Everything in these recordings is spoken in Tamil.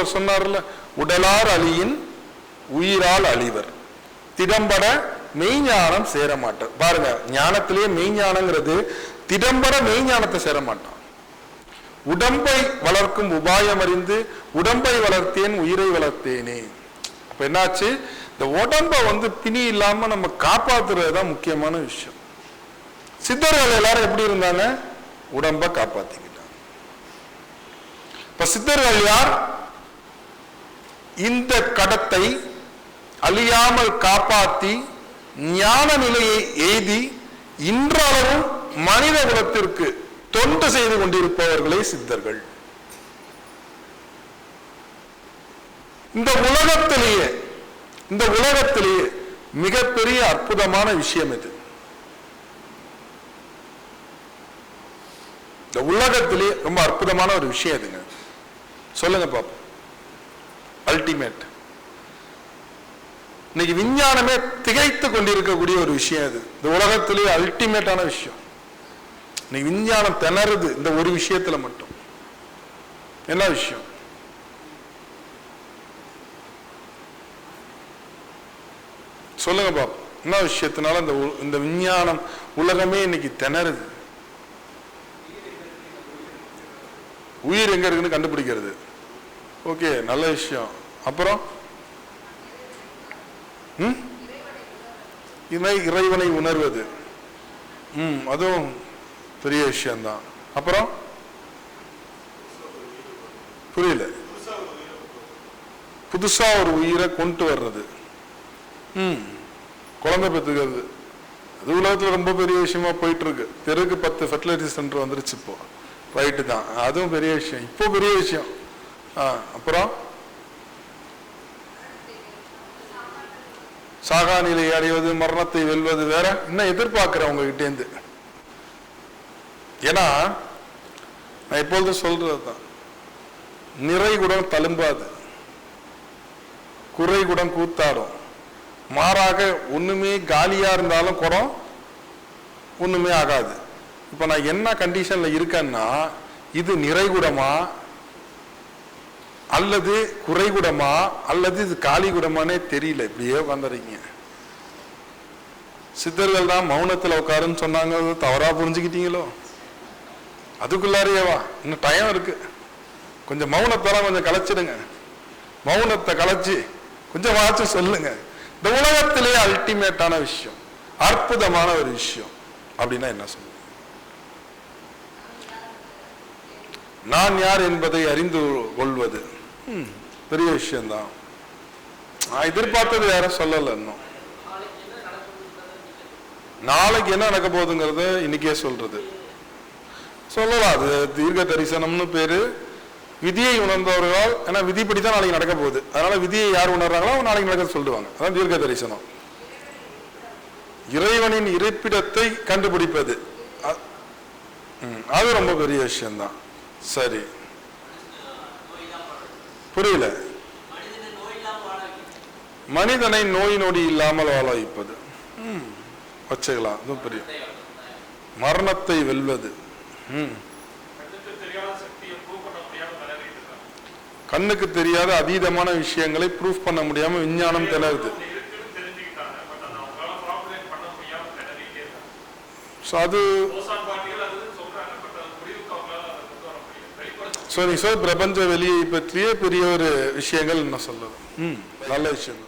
திருமூலர் சொன்னார்ல உடலார் அழியின் உயிரால் அழிவர். திடம்பட மெய்ஞானம் சேரமாட்டார் பாருங்க ஞானத்திலேயே மெய்ஞானங்கிறது திடம்பட மெய்ஞானத்தை சேரமாட்டான். உடம்பை வளர்க்கும் உபாயம் அறிந்து உடம்பை வளர்த்தேன் உயிரை வளர்த்தேனே. அப்ப என்னாச்சு? இந்த உடம்பை வந்து பிணி இல்லாம நம்ம காப்பாத்துறது தான் முக்கியமான விஷயம். சித்தர்கள் எல்லாரும் எப்படி இருந்தாங்க? உடம்ப காப்பாத்திக்கிட்டாங்க. இப்ப சித்தர்கள் யார்? இந்த கடத்தை அழியாமல் காப்பாத்தி ஞான நிலையை எய்தி இன்றளவும் மனித குலத்திற்கு தொண்டு செய்து கொண்டிருப்பவர்களே சித்தர்கள். இந்த உலகத்திலேயே இந்த உலகத்திலேயே மிகப்பெரிய அற்புதமான விஷயம் இது. இந்த உலகத்திலேயே ரொம்ப அற்புதமான ஒரு விஷயம் இதுங்க. சொல்லுங்க பாப்போம். அல்டிமேட் இன்னைக்கு விஞ்ஞானமே திகைத்து கொண்டிருக்கக்கூடிய ஒரு விஷயம் இது இந்த உலகத்திலேயே அல்டிமேட்டான விஷயம். இன்னைக்கு விஞ்ஞானம் திணறுது இந்த ஒரு விஷயத்துல மட்டும். என்ன விஷயம்? சொல்லுங்க பாப் என்ன விஷயத்தினால இந்த உ- இந்த விஞ்ஞானம் உலகமே இன்னைக்கு திணறுது? உயிர் எங்க இருக்குன்னு கண்டுபிடிக்கிறது. ஓகே நல்ல விஷயம். அப்புறம்? ம்? இணை இறைவனை உணர்வது. ம் அதுவும் பெரிய விஷயம்தான். அப்புறம்? புரியல. புதுசா ஒரு உயிரை கொண்டு வர்றது. ம் குழந்தை பெற்றுக்கிறது. அது உலகத்தில் ரொம்ப பெரிய விஷயமா போயிட்டு இருக்கு தெருக்கு பத்து ஃபெர்டிலிட்டி சென்டர் வந்துருச்சு இப்போ. ரைட்டு தான். அதுவும் பெரிய விஷயம். இப்போ பெரிய விஷயம். அப்புறம்? சாகா நிலையை அடைவது மரணத்தை வெல்வது வேற இன்னும் எதிர்பார்க்கிறேன் உங்ககிட்டேருந்து ஏன்னா நான் எப்பொழுதும் சொல்றது தான் நிறைகுடம் தழும்பாது. குறைகுடம் கூத்தாடும். மாறாக ஒண்ணுமே காலியா இருந்தாலும் குடம் ஒண்ணுமே ஆகாது. இப்ப நான் என்ன கண்டிஷன்ல இருக்கேன்னா இது நிறைகுடமா அல்லது குறைகுடமா அல்லது இது காலிகுடமானே தெரியல. இப்படியே வந்துடுறீங்க சித்தர்கள் தான் மௌனத்தில் உட்காருன்னு சொன்னாங்க. தவறாக புரிஞ்சுக்கிட்டீங்களோ? அதுக்குள்ளாரியேவா இன்னும் டைம் இருக்கு. கொஞ்சம் மௌனத்தெல்லாம் கொஞ்சம் கலைச்சிடுங்க மௌனத்தை கலைச்சி கொஞ்சம் வாச்சு சொல்லுங்க. இந்த உலகத்திலே அல்டிமேட்டான விஷயம் அற்புதமான ஒரு விஷயம் அப்படின்னா என்ன சொல்லுங்க நான் யார் என்பதை அறிந்து கொள்வது? பெரிய விஷயம்தான். நான் எதிர்பார்த்தது யாரும் சொல்லலை இன்னும். நாளைக்கு என்ன நடக்க போகுதுங்கிறத இன்னைக்கே சொல்றது. சொல்லலாம் அது தீர்க்க தரிசனம்னு பேரு. விதியை உணர்ந்தவர்களால் ஏன்னா விதிப்படி தான் நாளைக்கு நடக்க போகுது. அதனால விதியை யார் உணர்றாங்களோ நாளைக்கு நடக்க சொல்லுவாங்க. அதான் தீர்க்க தரிசனம். இறைவனின் இருப்பிடத்தை கண்டுபிடிப்பது. அ- அது ரொம்ப பெரிய விஷயம்தான். சரி. புரியல. மனிதனை நோய் நொடி இல்லாமல் வாழ வைப்பது. வச்சுக்கலாம் அதுவும் பெரிய மரணத்தை வெல்வது. கண்ணுக்கு தெரியாத அதீதமான விஷயங்களை ப்ரூஃப் பண்ண முடியாம விஞ்ஞானம் திணறுது. அது இருக்குன்னு தெரிஞ்சுக்கிட்டாங்க பட் அதை அவங்களால ப்ராப்ளம் பண்ண முடியாம திணறிட்டே இருக்காங்க ஸோ அது ஓசான் பார்ட்டிகள் அது இதுன்னு சொல்றாங்க பட் அது முடிவுக்கு அவங்களால அதை கொண்டு வர முடியும் வெளிப்படுத்த ஸோ நீ சொல் பிரபஞ்ச வெளியை பற்றிய பெரிய ஒரு விஷயங்கள் என்ன சொல்லுது ம். நல்ல விஷயம்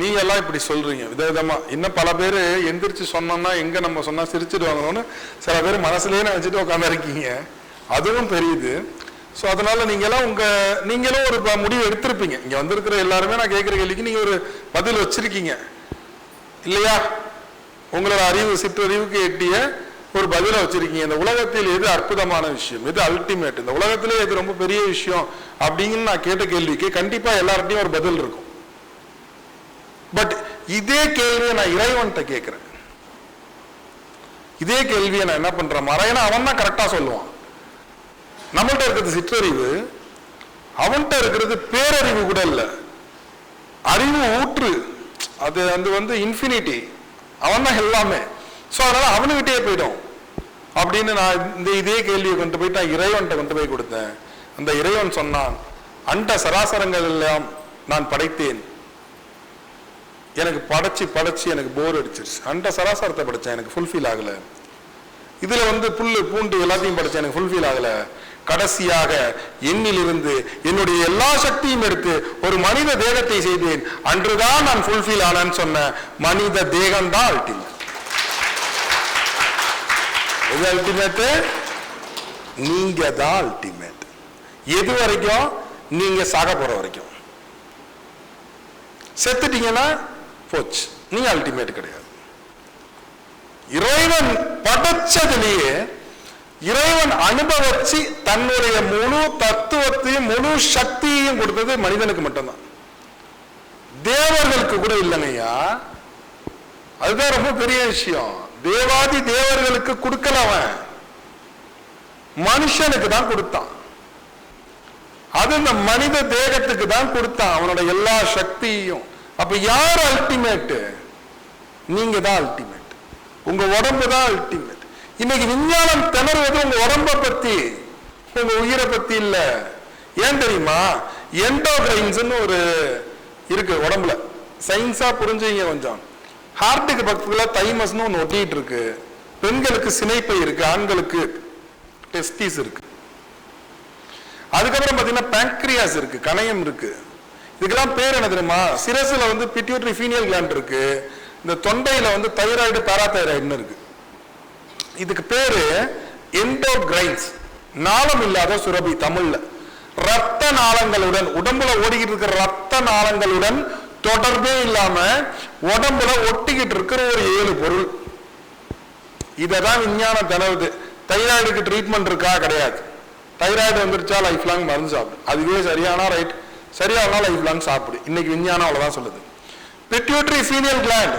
நீ எல்லாம் இப்படி சொல்றீங்க விதவிதமா. இன்னும் பல பேர் எந்திரிச்சு சொன்னோம்னா எங்க நம்ம சொன்னா சிரிச்சிடுவாங்கன்னு சில பேர் மனசுலயே நினைச்சிட்டு உட்காந்து இருக்கீங்க அதுவும் தெரியுது ஸோ அதனால நீங்களாம் உங்க நீங்களும் ஒரு முடிவு எடுத்திருப்பீங்க. இங்க வந்திருக்கிற எல்லாருமே நான் கேட்குற கேள்விக்கு நீங்க ஒரு பதில் வச்சிருக்கீங்க. இல்லையா? உங்களோட அறிவு சிற்றறிவுக்கு எட்டிய ஒரு பதிலை வச்சிருக்கீங்க. இந்த உலகத்தில் எது அற்புதமான விஷயம்? எது அல்டிமேட் இந்த உலகத்திலே எது ரொம்ப பெரிய விஷயம்? அப்படின்னு நான் கேட்ட கேள்விக்கு கண்டிப்பா எல்லார்ட்டையும் ஒரு பதில் இருக்கும். பட் இதே கேள்வியை நான் இறைவன்கிட்ட கேட்கிறேன். இதே கேள்வியை நான் என்ன பண்றேன்? மறையனா அவன் தான் கரெக்டா சொல்லுவான். நம்மள்கிட்ட இருக்கிறது சிற்றறிவு. அவன்கிட்ட இருக்கிறது பேரறிவு கூட இல்லை. அறிவு ஊற்று. அது அது வந்து இன்ஃபினிட்டி அவன் தான் எல்லாமே. ஸோ அதனால அவனுக்கிட்டே போயிடும். அப்படின்னு நான் இந்த இதே கேள்வியை கொண்டு போயிட்டு நான் இறைவன்கிட்ட கொண்டு போய் கொடுத்தேன். அந்த இறைவன் சொன்னான் அண்ட சராசரங்கள் எல்லாம் நான் படைத்தேன். எனக்கு படைச்சு படைச்சு எனக்கு போர் அடிச்சிருச்சு. அண்ட சராசரத்தை படைச்சேன் எனக்கு ஃபுல்ஃபில் ஆகலை. இதில் வந்து புல் பூண்டு எல்லாத்தையும் படைச்சேன் எனக்கு ஃபுல்ஃபில் ஆகலை. கடைசியாக என்னிலிருந்து என்னுடைய எல்லா சக்தியும் எடுத்து ஒரு மனித தேகத்தை செய்தேன். அன்றுதான் நான் ஃபுல்ஃபில் ஆனேன்னு சொன்ன மனித தேகம் தான் அல்டிமேட் எது அல்டிமேட் நீங்க தான் அல்டிமேட் எது வரைக்கும்? நீங்க சாக போற வரைக்கும். செத்துட்டீங்கன்னா போச்சு. நீங்க அல்டிமேட் கிடையாது. இறைவன் படைச்சதுலேயே இறைவன் அனுபவிச்சு தன்னுடைய முழு தத்துவத்தையும் முழு சக்தியையும் கொடுத்தது மனிதனுக்கு மட்டும்தான். தேவர்களுக்கு கூட இல்லைங்கய்யா. அதுதான் ரொம்ப பெரிய விஷயம். தேவாதி தேவர்களுக்கு கொடுக்கல அவன் மனுஷனுக்கு தான் கொடுத்தான். அது இந்த மனித தேகத்துக்கு தான் கொடுத்தான். அவனோட எல்லா சக்தியையும். அப்ப யார் அல்டிமேட் நீங்க தான் அல்டிமேட் உங்க உடம்பு தான் அல்டிமேட் இன்னைக்கு விஞ்ஞானம் திணறுவது உங்க உடம்ப பத்தி. உங்க உயிரை பத்தி இல்ல. ஏன் தெரியுமா? என்டோகிரைன்ஸ் ஒரு இருக்கு உடம்புல. சயின்ஸா புரிஞ்சுங்க கொஞ்சம். ஹார்ட்டுக்கு பக்கத்தில் தைமஸ்னு ஒன்று ஒட்டிகிட்டு இருக்கு பெண்களுக்கு சினைப்பை இருக்கு ஆண்களுக்கு டெஸ்டிஸ் இருக்கு. அதுக்கப்புறம் பார்த்தீங்கன்னா பேங்க்ரியாஸ் இருக்கு கணையம் இருக்கு. இதுக்கெல்லாம் பேர் என்ன தெரியுமா? சிரசில் வந்து பிட்யூட்ரி ஃபீனியல் கிளாண்ட் இருக்கு. இந்த தொண்டையில் வந்து தைராய்டு பாராதைராய்டுன்னு இருக்கு. இதுக்கு பேர் எண்டோகிரைன்ஸ் நாளம் இல்லாத சுரபி தமிழில். ரத்த நாளங்களுடன் உடம்புல ஓடிக்கிட்டு இருக்கிற ரத்த நாளங்களுடன் தொடர்பே இல்லாம உடம்புல ஒட்டிக்கிட்டு இருக்கிற ஒரு ஏழு பொருள். இததான் விஞ்ஞானம் திணறுது தைராய்டுக்கு ட்ரீட்மெண்ட் இருக்கா? கிடையாது. தைராய்டு வந்துருச்சா? லைஃப் லாங் மருந்து சாப்பிடு. அதுவே சரியானா ரைட் சரியானா லைஃப் லாங் சாப்பிடு. இன்னைக்கு விஞ்ஞானம் அவ்வளவுதான் சொல்லுது. பிட்யூட்ரி ஃபீனியல் கிளாண்ட்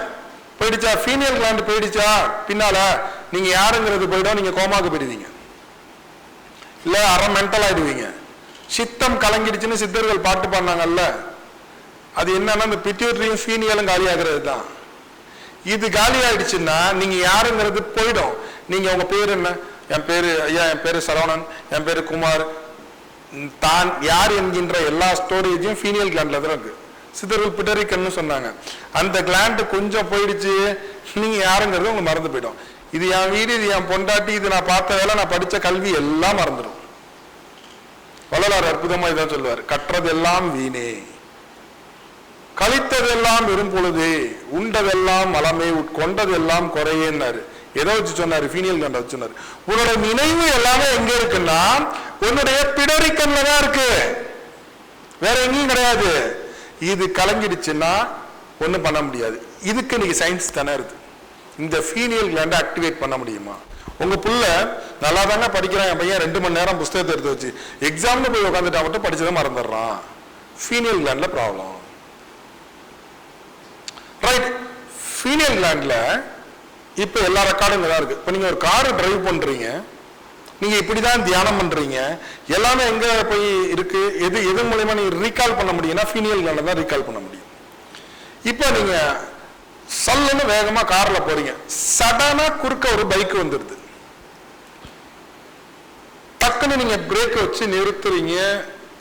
போயிடுச்சா? ஃபீனியல் கிளாண்ட் போயிடுச்சா? பின்னால நீங்க யாருங்கிறது போயிடும். நீங்க கோமாக்கு போயிடுவீங்க. இல்ல அரை மென்டல் ஆயிடுவீங்க. சித்தம் கலங்கிடுச்சுன்னு சித்தர்கள் பாட்டு பாடினாங்கல்ல? அது என்னன்னா இந்த பிட்யூட்ரியும் ஃபீனியலும் காலியாகிறது தான் இது காலி ஆயிடுச்சுன்னா நீங்க யாருங்கிறது போயிடும். நீங்க உங்க பேர் என்ன? என் பேரு ஐயா என் பேரு சரவணன் என் பேரு குமார். தான் யார் என்கின்ற எல்லா ஸ்டோரேஜும் ஃபீனியல் கிளாண்ட்ல தான் இருக்கு. சித்தர்கள் பிட்டரிக்கன்னு சொன்னாங்க. அந்த கிளாண்ட் கொஞ்சம் போயிடுச்சு. நீங்க யாருங்கிறது உங்களுக்கு மறந்து போயிடும். இது என் வீடு இது என் பொண்டாட்டி இது நான் பார்த்த வேலை நான் படித்த கல்வி எல்லாம் மறந்துடும். வள்ளலார் அற்புதமாக இதான் சொல்லுவார். கற்றதெல்லாம் வீணே. கழித்ததெல்லாம் வெறும் பொழுதே உண்டதெல்லாம் மலமே உட்கொண்டதெல்லாம் குறையேன்னாரு. எதை வச்சு சொன்னாரு? ஃபீனியல் கண்ட வச்சு சொன்னாரு. உன்னோட நினைவு எல்லாமே எங்க இருக்குன்னா உன்னுடைய பிடரிக்கல்ல தான் இருக்கு. வேற எங்கேயும் கிடையாது. இது கலங்கிடுச்சுன்னா ஒன்றும் பண்ண முடியாது. இதுக்கு நீங்க சயின்ஸ் தானே இருக்குது இந்த ஃபீனியல் கிளாண்ட ஆக்டிவேட் பண்ண முடியுமா? உங்க புள்ள நல்லா தானே படிக்கிறான். என் பையன் ரெண்டு மணி நேரம் புஸ்தகத்தை எடுத்து வச்சு. எக்ஸாம்னு போய் உட்காந்துட்டா மட்டும் படிச்சதை மறந்துடுறான். ஃபீனியல் கிளாண்டில் ப்ராப்ளம் ரைட் ஃபீனியல் லேண்டில் இப்போ எல்லா ரெக்கார்டும் தான் இருக்குது இப்போ நீங்கள் ஒரு கார் டிரைவ் நீங்கள் இப்படி தான் தியானம் பண்ணுறீங்க எல்லாமே எங்கே போய் இருக்குது எது எது மூலயமா நீங்கள் ரீகால் பண்ண முடியும்னா ஃபீனியல் லேண்டில் தான் ரீகால் பண்ண முடியும். இப்போ நீங்கள் சல்லுன்னு வேகமாக காரில் போகிறீங்க சடனாக குறுக்க ஒரு பைக் வந்துடுது டக்குன்னு நீங்கள் பிரேக் வச்சு நிறுத்துறீங்க.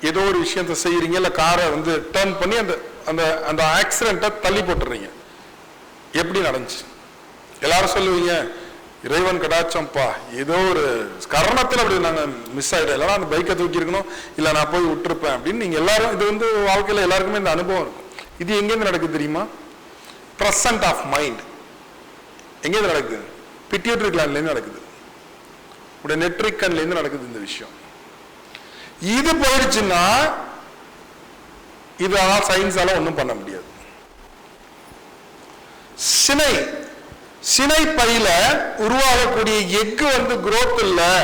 ஏதோ ஒரு விஷயத்த செய்கிறீங்க இல்லை காரை வந்து டர்ன் பண்ணி அந்த அந்த அந்த ஆக்சிடெண்ட்டை தள்ளி போட்டுறீங்க. எப்படி நடந்துச்சு? எல்லாரும் சொல்லுவீங்க இறைவன் கடாச்சம்பா. ஏதோ ஒரு கரணத்தில் அப்படி நாங்க மிஸ் ஆயிடும் இல்லைனா அந்த பைக்கை தூக்கியிருக்கணும் இல்லை நான் போய் விட்டுருப்பேன் அப்படின்னு நீங்கள் எல்லாரும் இது வந்து வாழ்க்கையில் எல்லாருக்குமே இந்த அனுபவம் இருக்கும். இது எங்கேருந்து நடக்குது தெரியுமா? ப்ரெசன்ட் ஆஃப் மைண்ட் எங்கேருந்து நடக்குது? பிட்யூட்ரி கிளாண்ட்லேருந்து நடக்குது. உடைய நெட்ரிக்கன்ல இருந்து நடக்குது இந்த விஷயம். இது போயிடுச்சுன்னா இதெல்லாம் சயின்ஸால ஒன்றும் பண்ண முடியாது. சினை சினை பையில உருவாகக்கூடிய எக்கு வந்து குரோத் இல்லை.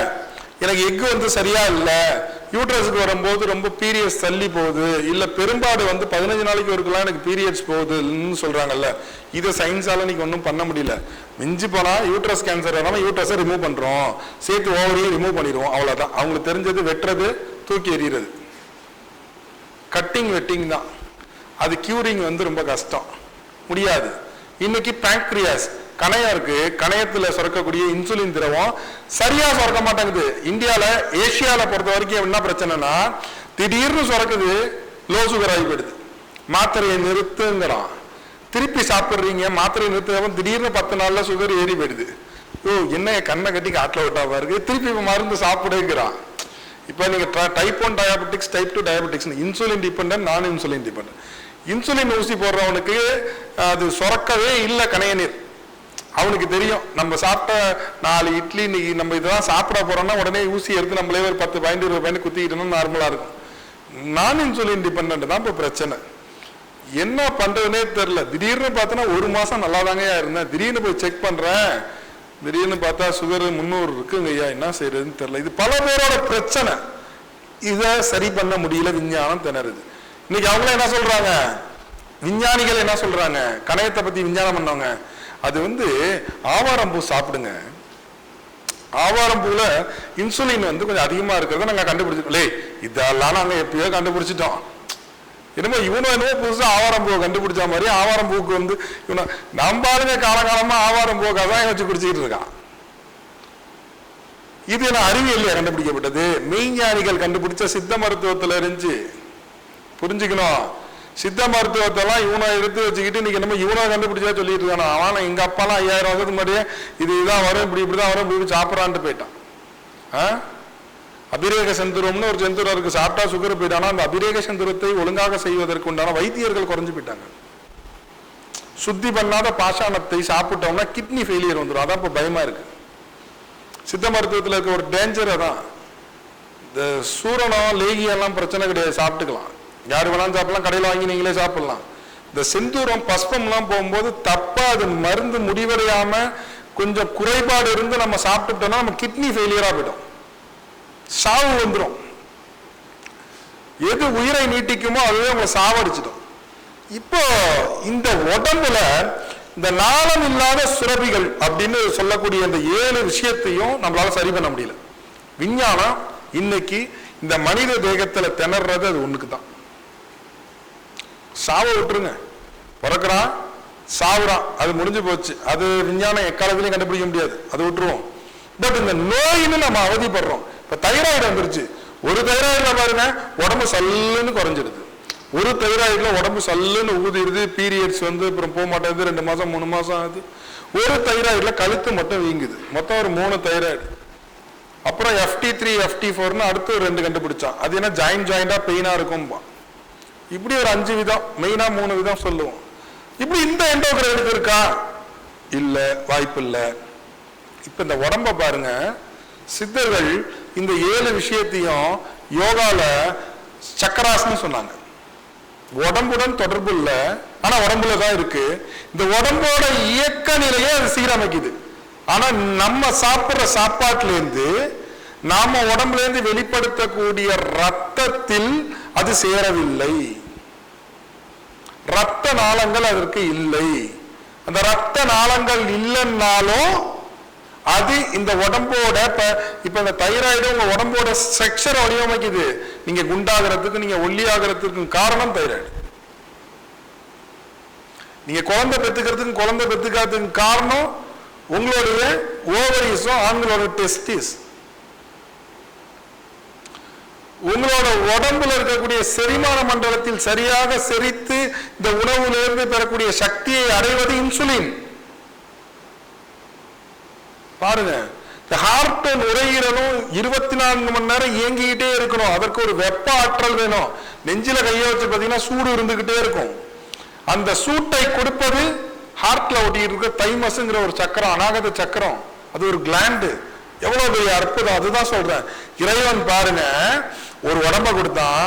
எனக்கு எக்கு வந்து சரியா இல்லை. யூட்ரஸுக்கு வரும்போது ரொம்ப பீரியட்ஸ் தள்ளி போகுது. இல்லை பெரும்பாடு வந்து பதினஞ்சு நாளைக்கு ஒருக்கெல்லாம் எனக்கு பீரியட்ஸ் போகுதுன்னு சொல்றாங்கல்ல. இதை சயின்ஸால இன்னைக்கு ஒன்றும் பண்ண முடியல. மிஞ்சி போனா யூட்ரஸ் கேன்சர் வராம யூட்ரஸை ரிமூவ் பண்றோம். சேர்த்து ஓவரையும் ரிமூவ் பண்ணிடுவோம். அவ்வளோதான் அவங்களுக்கு தெரிஞ்சது வெட்டுறது தூக்கி எறிகிறது கட்டிங் வெட்டிங் தான். அது கியூரிங் வந்து ரொம்ப கஷ்டம். முடியாது. இன்னைக்கு பேங்க்ரியாஸ் கணையம் இருக்கு. கணையத்துல சுரக்கக்கூடிய இன்சுலின் திரவம் சரியா சுரக்க மாட்டேங்குது. இந்தியால ஏசியால பொறுத்த வரைக்கும் என்ன பிரச்சனைனா திடீர்னு சுரக்குது லோ சுகர் ஆகி போயிடுது. மாத்திரையை நிறுத்துங்கிறான். திருப்பி சாப்பிட்றீங்க மாத்திரையை நிறுத்தாம திடீர்னு பத்து நாள்ல சுகர் ஏறி போயிடுது. ஓ என்ன கண்ணை கட்டி காட்டில் விட்டா பாருக்கு திருப்பி மருந்து சாப்பிடுங்கிறான். இப்போ நீங்க type one diabetics type two diabetics insulin depend நான் இன்சுலின் டிபெண்ட் இன்சுலின் ஊசி போடுறவனுக்கு அது சுரக்கவே இல்லை கணைய நீர். அவனுக்கு தெரியும் நம்ம சாப்பிட்ட நாலு இட்லி இன்னைக்கு நம்ம இதெல்லாம் சாப்பிட போறோம்னா உடனே ஊசி எடுத்து நம்மளே ஒரு பத்து பாயிண்ட் இருபது பாயிண்ட் குத்திக்கிட்டோம்னா நார்மலா இருக்கும். நான் இன்சுலின் டிபெண்ட் தான் இப்போ பிரச்சனை. என்ன பண்றதுனே தெரில திடீர்னு பார்த்தோன்னா ஒரு மாசம் நல்லா தாங்கய்யா இருந்தேன். திடீர்னு போய் செக் பண்றேன். திடீர்னு பார்த்தா சுகர் முந்நூறு இருக்குங்க ஐயா என்ன செய்யறதுன்னு தெரில இது பல பேரோட பிரச்சனை. இதை சரி பண்ண முடியல விஞ்ஞானம் திணறுது. இன்னைக்கு அவங்களும் என்ன சொல்றாங்க? விஞ்ஞானிகள் என்ன சொல்றாங்க? கணையத்தை பத்தி விஞ்ஞானம் பண்ணவங்க. அது வந்து ஆவாரம்பூ சாப்பிடுங்க. ஆவாரம்பூல இன்சுலின் வந்து கொஞ்சம் அதிகமா இருக்கிறத நாங்க கண்டுபிடிச்சிட்டோம் லே இதெல்லாம் நாங்க எப்பயோ கண்டுபிடிச்சிட்டோம். என்னமோ இவனும் என்னமோ புதுசா ஆவாரம்பூவை கண்டுபிடிச்ச மாதிரி ஆவாரம்பூவுக்கு வந்து இவனை நம்ம ஆளுங்க ஆவாரம் ஆவாரம்பூவை தான் வச்சு குடிச்சிக்கிட்டு இருக்கான். இது என்ன அறிவியல் கண்டுபிடிக்கப்பட்டது. மெய்ஞானிகள் கண்டுபிடிச்ச சித்த மருத்துவத்துல இருந்துச்சு புரிஞ்சுக்கணும். சித்த மருத்துவத்தெல்லாம் இவனை எடுத்து வச்சுக்கிட்டு இன்னைக்கு நம்ம இவனை கண்டுபிடிச்சா சொல்லிட்டு இருக்கானா? அவன் எங்க அப்பாலாம் ஐயாயிரம் வருஷத்துக்கு முன்னாடியே இது இதுதான் வரும் இப்படி இப்படிதான் வரும் இப்படி இப்படி சாப்பிட்றான்ட்டு போயிட்டான். ஆ? அபிரேக செந்துரம்னு ஒரு செந்துரம் இருக்கு சாப்பிட்டா சுகர் போயிட்டானா? அந்த அபிரேக செந்துரத்தை ஒழுங்காக செய்வதற்கு உண்டான வைத்தியர்கள் குறைஞ்சு போயிட்டாங்க. சுத்தி பண்ணாத பாஷாணத்தை சாப்பிட்டோம்னா கிட்னி ஃபெயிலியர் வந்துடும் அதான் இப்போ பயமா இருக்கு. சித்த மருத்துவத்தில் இருக்க ஒரு டேஞ்சர் அதான். இந்த சூரணம் லேகியெல்லாம் பிரச்சனை கிடையாது. சாப்பிட்டுக்கலாம். யார் வேணாலும் சாப்பிடலாம் கடையில் வாங்கி நீங்களே சாப்பிடலாம். இந்த செந்தூரம் பஸ்பம்லாம் போகும்போது தப்பாக அது மருந்து முடிவடையாம கொஞ்சம் குறைபாடு இருந்து நம்ம சாப்பிட்டுட்டோம்னா நம்ம கிட்னி ஃபெயிலியராக போயிடும். சாவு வந்துடும் எது உயிரை நீட்டிக்குமோ அதுவே உங்களை சாவடிச்சிடும். இப்போ இந்த உடம்புல இந்த நாளம் இல்லாத சுரபிகள் அப்படின்னு சொல்லக்கூடிய இந்த ஏழு விஷயத்தையும் நம்மளால சரி பண்ண முடியல. விஞ்ஞானம் இன்னைக்கு இந்த மனித தேகத்துல திணறது அது ஒண்ணுக்கு தான் சாவ விட்டுருங்க. பிறக்கிறான் சாவுறான் அது முடிஞ்சு போச்சு. அது விஞ்ஞானம் எக்காலத்திலையும் கண்டுபிடிக்க முடியாது. அது விட்டுருவோம். பட் இந்த நோயின்னு நம்ம அவதிப்படுறோம். இப்போ தைராய்டு வந்துருச்சு. ஒரு தைராய்டில் பாருங்க உடம்பு சல்லுன்னு குறைஞ்சிடுது. ஒரு தைராய்டில் உடம்பு சல்லுன்னு ஊதிடுது. பீரியட்ஸ் வந்து அப்புறம் போக மாட்டேங்குது. ரெண்டு மாதம் மூணு மாதம் ஆகுது. ஒரு தைராய்டில் கழுத்து மட்டும் வீங்குது. மொத்தம் ஒரு மூணு தைராய்டு. அப்புறம் எஃப்டி த்ரீ எஃப்டி ஃபோர்னு அடுத்து ரெண்டு கண்டுபிடிச்சான். அது என்ன ஜாயின் ஜாயிண்டாக பெயினாக இருக்கும்பா இப்படி ஒரு அஞ்சு விதம் மெயினா மூணு விதம் சொல்லுவோம். இப்படி இந்த எண்டோகிரைனுக்கு எடுத்திருக்கா? இல்லை வாய்ப்பு இல்லை இப்போ இந்த உடம்ப பாருங்க. சித்தர்கள் இந்த ஏழு விஷயத்தையும் யோகால சக்கராசனம் சொன்னாங்க. உடம்புடன் தொடர்பு இல்லை ஆனா உடம்புல தான் இருக்கு. இந்த உடம்போட இயக்க நிலையை அது சீரமைக்குது. ஆனா நம்ம சாப்பிட்ற சாப்பாட்டுல இருந்து நாம உடம்புல இருந்து வெளிப்படுத்தக்கூடிய ரத்தத்தில் அது சேரவில்லை. ரத்த நாளங்கள் அதற்கு இல்லை. அந்த ரத்த நாளங்கள் இல்லைன்னாலும் அது இந்த உடம்போட இப்ப இப்ப இந்த தைராய்டு உங்க உடம்போட ஸ்ட்ரக்சரை வடிவமைக்குது. நீங்க குண்டாகிறதுக்கு நீங்க ஒல்லியாகிறதுக்கு காரணம் தைராய்டு. நீங்க குழந்தை பெத்துக்கிறதுக்கு குழந்தை பெத்துக்காததுக்கு காரணம் உங்களுடைய ஓவரிஸும் ஆண்களோட டெஸ்டிஸ் உங்களோட உடம்புல இருக்கக்கூடிய செரிமான மண்டலத்தில் சரியாக செரித்து இந்த உணவுலேருந்து பெறக்கூடிய சக்தியை அடைவது இன்சுலின். பாருங்க இந்த ஹார்ட் நுரையீரலும் இருபத்தி நான்கு மணி நேரம் இயங்கிக்கிட்டே இருக்கணும். அதற்கு ஒரு வெப்ப ஆற்றல் வேணும். நெஞ்சில கையை வச்சு பார்த்தீங்கன்னா சூடு இருந்துகிட்டே இருக்கும். அந்த சூட்டை கொடுப்பது ஹார்ட்ல ஒட்டிட்டு இருக்க தைமஸ்ங்கிற ஒரு சக்கரம் அநாகத சக்கரம். அது ஒரு கிளாண்டு எவ்வளவு பெரிய அற்புதம் அதுதான் சொல்றேன். இறைவன் பாருங்க ஒரு உடம்ப கொடுத்தான்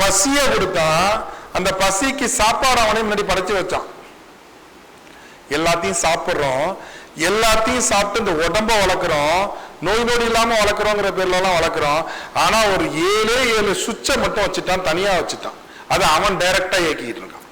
பசிய கொடுத்தான் அந்த பசிக்கு சாப்பாடு அவனே முன்னாடி படைச்சு வச்சான். எல்லாத்தையும் சாப்பிடுறோம். எல்லாத்தையும் சாப்பிட்டு இந்த உடம்ப வளர்க்குறோம். நோய் நொடி இல்லாம வளர்க்குறோங்கிற பேர்ல எல்லாம் வளர்க்குறோம். ஆனா ஒரு ஏழே ஏழு சுவிட்சை மட்டும் வச்சுட்டான் தனியா வச்சுட்டான். அதை அவன் டைரக்டா இயக்கிட்டு இருக்கான்.